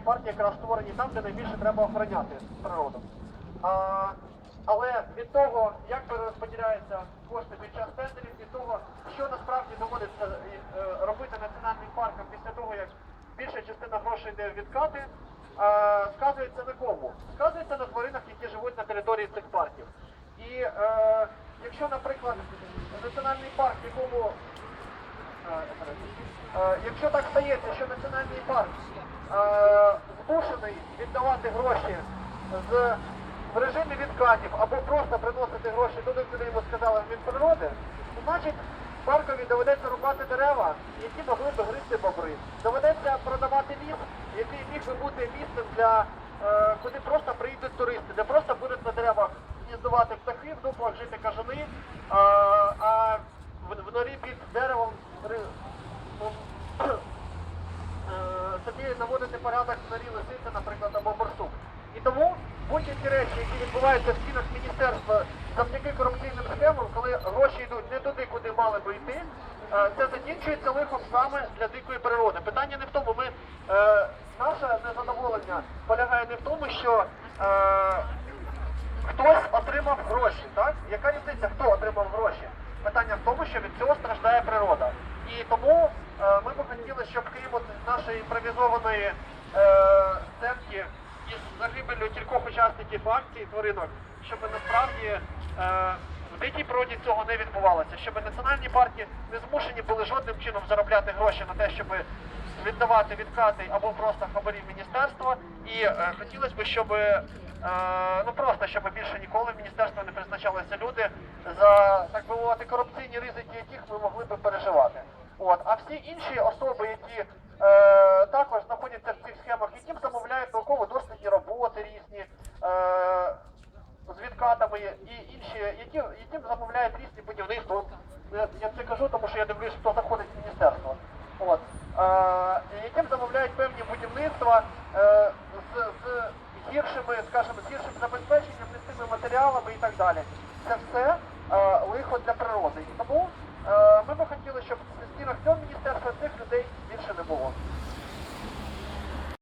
парки якраз створені там, де найбільше треба охороняти природу. А, але від того, як перерозподіляються кошти під час тендерів, від того, що насправді доводиться е, робити національним паркам після того, як більша частина грошей йде в відкати, е, сказується на кому? Сказується на тваринах, які живуть на території цих парків. І е, якщо, наприклад, національний парк, в якому Якщо так стається, що національний парк е, змушений віддавати гроші з в режимі відкатів або просто приносити гроші туди, куди йому сказали в Мінприроди, то значить паркові доведеться рубати дерева, які могли б гризти бобри. Доведеться продавати ліс, який міг би бути місцем для е, куди просто приїдуть туристи, де просто будуть на деревах гніздувати птахи, в дуплах жити кажани, а, в норі під деревом ри- ну, е, собі наводити порядок в норі лисиця, наприклад, або борсук. І тому будь-які речі, які відбуваються в стінах міністерства завдяки корупційним схемам, коли гроші йдуть не туди, куди мали би йти, е, це закінчується лихом саме для дикої природи. Питання не в тому, ми, е, наше незадоволення полягає не в тому, що е, хтось отримав гроші, так? Яка різниця, хто отримав гроші? Питання в тому, що від цього страждає природа. І тому ми б хотіли, щоб крім нашої імпровізованої е, сценки із загибелю кількох учасників акції тваринок, щоб насправді е, в дикій природі цього не відбувалося, щоб національні парки не змушені були жодним чином заробляти гроші на те, щоб віддавати відкати або просто хабарі в міністерство. І е, хотілося б, щоб е, ну просто щоб більше ніколи в міністерство не призначалися люди за так би мовити корупційні ризики, яких ми могли би переживати. От а всі інші особи, які е, також знаходяться в цих схемах, яким замовляють науково-дослідні роботи різні. Е, з відкатами і інші, які, яким замовляють різні будівництва. Я, я це кажу, тому що я дивлюсь, хто заходить в міністерство. От. Е, яким замовляють певні будівництва е, з, з гіршими, скажімо, з гіршим забезпеченням, з тими матеріалами і так далі. Це все е, лихо для природи. І тому е, ми би хотіли, щоб